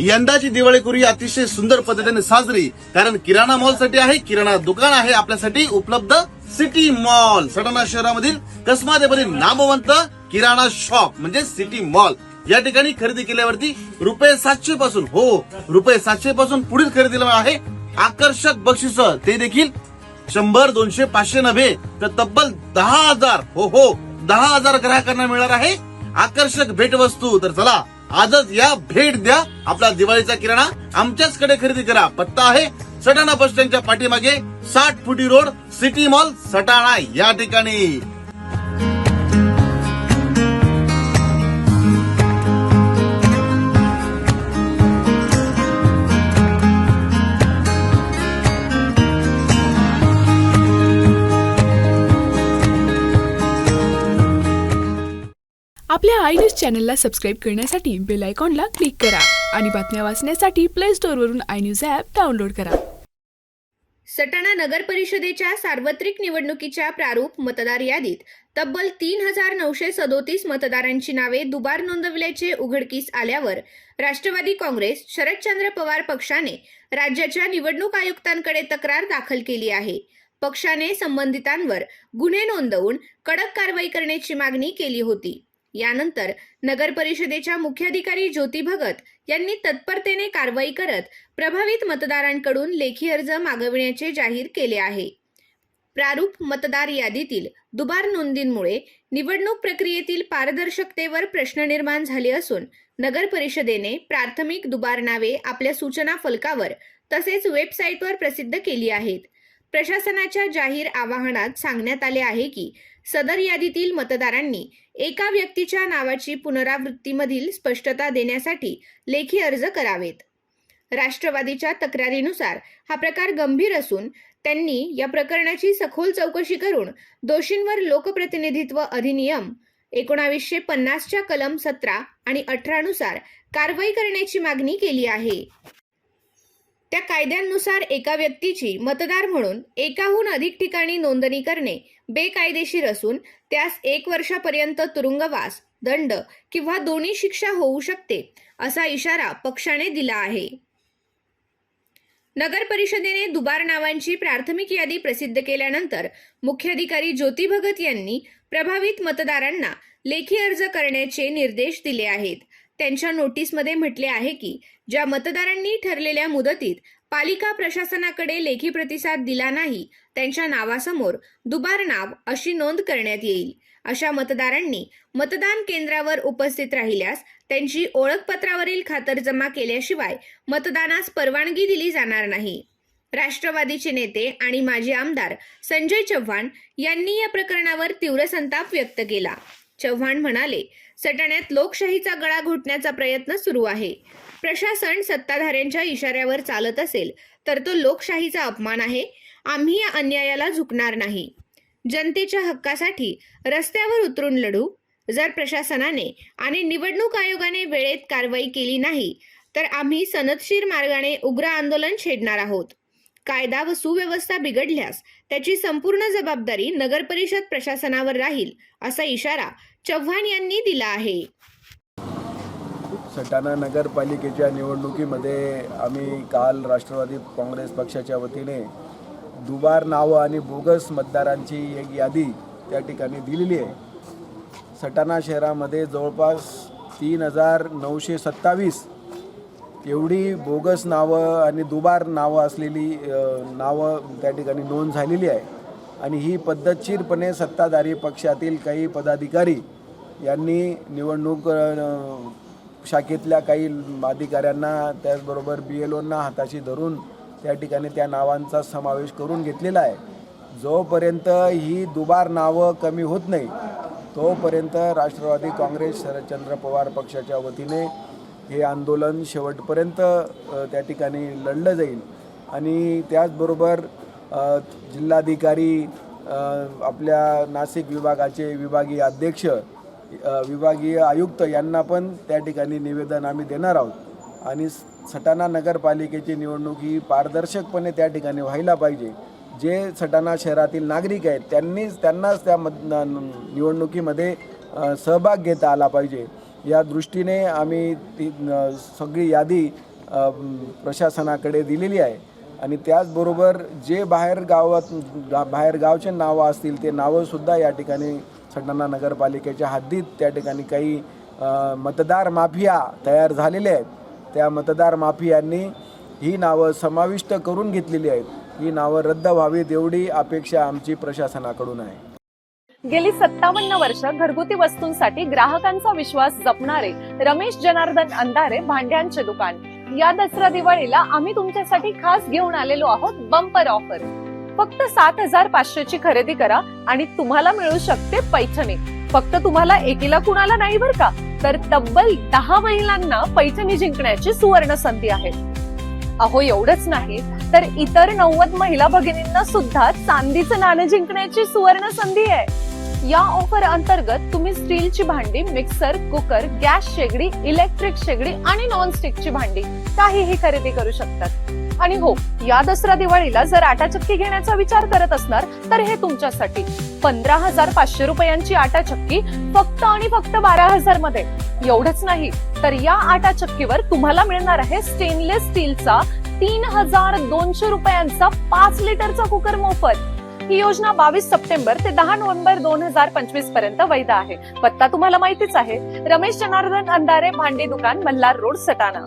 यंदाची दिवाळीखुरी अतिशय सुंदर पद्धतीने साजरी. कारण किराणा मॉलसाठी आहे किराणा दुकान आहे आपल्यासाठी उपलब्ध सिटी मॉल. सटाणा शहरामधील कसमादेमधील नामवंत किराणा शॉप म्हणजे सिटी मॉल. या ठिकाणी खरेदी केल्यावरती रुपये सातशे पासून हो रुपये सातशे पासून पुढील खरेदीला आहे आकर्षक बक्षिस. ते देखील शंभर दोनशे पाचशे नव्हे तर तब्बल दहा हजार. हो हो दहा हजार ग्राहकांना मिळणार आहे आकर्षक भेटवस्तू. तर चला आजच या भेट द्या. आपला दिवाळीचा किराणा आमच्याच कडे खरेदी करा. पत्ता आहे सटाणा बस स्टँडच्या पाठीमागे साठ फुटी रोड सिटी मॉल सटाणा या ठिकाणी. आपल्या आय न्यूज चॅनलला सबस्क्राईब करण्यासाठी बेल आयकॉनला क्लिक करा आणि बातम्या वाचण्यासाठी प्ले स्टोअरवरून आय न्यूज ॲप डाउनलोड करा. सटाणा नगर परिषदेच्या सार्वत्रिक निवडणुकीच्या प्रारूप मतदार यादीत तब्बल तीन हजार नऊशे सदोतीस मतदारांची नावे दुबार नोंदवल्याचे उघडकीस आल्यावर राष्ट्रवादी काँग्रेस शरदचंद्र पवार पक्षाने राज्याच्या निवडणूक आयुक्तांकडे तक्रार दाखल केली आहे. पक्षाने संबंधितांवर गुन्हे नोंदवून कडक कारवाई करण्याची मागणी केली होती. यानंतर नगर परिषदेच्या मुख्याधिकारी ज्योती भगत यांनी तत्परतेने कारवाई करत प्रभावित मतदारांकडून लेखी अर्ज मागविण्याचे जाहीर केले आहे. प्रारूप मतदार यादीतील दुबार नोंदींमुळे निवडणूक प्रक्रियेतील पारदर्शकतेवर प्रश्न निर्माण झाले असून नगर परिषदेने प्राथमिक दुबार नावे आपल्या सूचना फलकावर तसेच वेबसाईटवर प्रसिद्ध केली आहेत. प्रशासनाच्या जाहीर आवाहनात सांगण्यात आले आहे की सदर यादीतील मतदारांनी एका व्यक्तीच्या नावाची पुनरावृत्तीमधील स्पष्टता देण्यासाठी लेखी अर्ज करावेत. राष्ट्रवादीच्या तक्रारीनुसार हा प्रकार गंभीर असून त्यांनी या प्रकरणाची सखोल चौकशी करून दोषींवर लोकप्रतिनिधित्व अधिनियम एकोणावीसशे पन्नासच्या कलम सतरा आणि अठरानुसार कारवाई करण्याची मागणी केली आहे. त्या कायद्यांनुसार एका व्यक्तीची मतदार म्हणून एकाहून अधिक ठिकाणी नोंदणी करणे बेकायदेशीर असून त्यास एक वर्षापर्यंत तुरुंगवास दंड किंवा दोन्ही शिक्षा होऊ शकते असा इशारा पक्षाने दिला आहे. नगर परिषदेने दुबार नावांची प्राथमिक यादी प्रसिद्ध केल्यानंतर मुख्याधिकारी ज्योती भगत यांनी प्रभावित मतदारांना लेखी अर्ज करण्याचे निर्देश दिले आहेत. त्यांच्या नोटीसमध्ये म्हटले आहे की ज्या मतदारांनी ठरलेल्या मुदतीत पालिका प्रशासनाकडे लेखी प्रतिसाद दिला नाही त्यांच्या नावासमोर दुबार नाव अशी नोंद करण्यात येईल. अशा मतदारांनी मतदान केंद्रावर उपस्थित राहिल्यास त्यांची ओळखपत्रावरील खातरजमा केल्याशिवाय मतदानास परवानगी दिली जाणार नाही. राष्ट्रवादीचे नेते आणि माजी आमदार संजय चव्हाण यांनी या प्रकरणावर तीव्र संताप व्यक्त केला. चव्हाण म्हणाले सटाण्यात लोकशाहीचा गळा घोटण्याचा प्रयत्न सुरू आहे. प्रशासन सत्ताधाऱ्यांच्या इशाऱ्यावर चालत असेल तर तो लोकशाहीचा अपमान आहे. आम्ही या अन्यायाला झुकणार नाही. जनतेच्या हक्कासाठी रस्त्यावर उतरून लढू. जर प्रशासनाने आणि निवडणूक आयोगाने वेळेत कारवाई केली नाही तर आम्ही सनदशीर मार्गाने उग्र आंदोलन छेडणार आहोत. कायदा व सुव्यवस्था बिघडल्यास त्याची संपूर्ण जबाबदारी नगरपरिषद प्रशासनावर राहील असा इशारा चव्हाण यांनी दिला आहे. सटाणा नगरपालिकेच्या निवडणुकीमध्ये आम्ही काल राष्ट्रवादी काँग्रेस पक्षाच्या वतीने दुबार नावं आणि बोगस मतदारांची एक यादी त्या ठिकाणी दिलेली आहे. सटाणा शहरामध्ये जवळपास तीन हजार नऊशे सत्तावीस एवढी बोगस नावं आणि दुबार नावं असलेली नावं त्या ठिकाणी नोंद झालेली आहे. आणि ही पद्धतशीरपणे सत्ताधारी पक्षातील काही पदाधिकारी यांनी निवडणूक शाखेतल्या काही अधिकाऱ्यांना त्याचबरोबर बी एल ओंना हाताशी धरून त्या ठिकाणी त्या नावांचा समावेश करून घेतलेला आहे. जोपर्यंत ही दुबार नावं कमी होत नाही तोपर्यंत राष्ट्रवादी काँग्रेस शरदचंद्र पवार पक्षाच्या वतीने हे आंदोलन शेवटपर्यंत त्या ठिकाणी लढलं जाईल. आणि त्याचबरोबर जिल्हाधिकारी आपल्या नाशिक विभागाचे विभागीय अध्यक्ष विभागीय आयुक्त यांना पण त्या ठिकाणी निवेदन आम्ही देणार आहोत. आणि सटाणा नगरपालिकेची निवडणूक ही पारदर्शकपणे त्या ठिकाणी व्हायला पाहिजे. जे सटाणा शहरातील नागरिक आहेत त्यांनीच त्यांनाच त्या मत न- निवडणुकीमध्ये सहभाग घेता आला पाहिजे. या दृष्टीने आम्ही ती सगळी यादी प्रशासनाकडे दिलेली आहे. आणि त्याचबरोबर जे बाहेर गावात गा- बाहेर गावचे नावं असतील ते नावंसुद्धा या ठिकाणी सटाणा नगरपालिकेच्या हद्दीत त्या ठिकाणी काही मतदार माफिया तयार झालेले आहेत. त्या मतदार माफियांनी ही नावं समाविष्ट करून घेतलेली आहेत. ही नावं रद्द व्हावीत एवढी अपेक्षा आमची प्रशासनाकडून आहे. गेली सत्तावन्न वर्ष घरगुती वस्तूंसाठी ग्राहकांचा विश्वास जपणारे रमेश जनार्दन अंधारे भांड्यांचे दुकान. या दसरा दिवाळीला आम्ही तुमच्यासाठी खास घेऊन आलेलो आहोत बंपर ऑफर. फक्त सात हजार पाचशेची खरेदी करा आणि तुम्हाला मिळू शकते पैठणी. फक्त तुम्हाला एकीला कुणाला नाही बर का? तर तब्बल दहा महिलांना पैठणी जिंकण्याची सुवर्ण संधी आहे. अहो एवढंच नाही तर इतर नव्वद महिला भगिनींना सुद्धा चांदीचं नाणं जिंकण्याची सुवर्ण संधी आहे. या ऑफर अंतर्गत तुम्ही स्टीलची भांडी मिक्सर कुकर गॅस शेगडी इलेक्ट्रिक शेगडी आणि नॉनस्टिकची भांडी काहीही खरेदी करू शकतात. आणि हो या दसरा दिवाळीला जर आटा चक्की घेण्याचा विचार करत असणार तर हे तुमच्यासाठी. पंधरा हजार पाचशे रुपयांची आटाचक्की फक्त आणि फक्त बारा हजारमध्ये एवढंच नाही तर या आटाचक्कीवर तुम्हाला मिळणार आहे स्टेनलेस स्टीलचा तीन हजार दोनशे रुपयांचा पाच लिटरचा कुकर मोफत. ही योजना बावीस सप्टेंबर ते दहा नोव्हेंबर दोन हजार पंचवीसपर्यंत वैध आहे. पत्ता तुम्हाला माहितीच आहे. रमेश जनार्दन अंधारे भांडी दुकान मल्हार रोड सटाणा.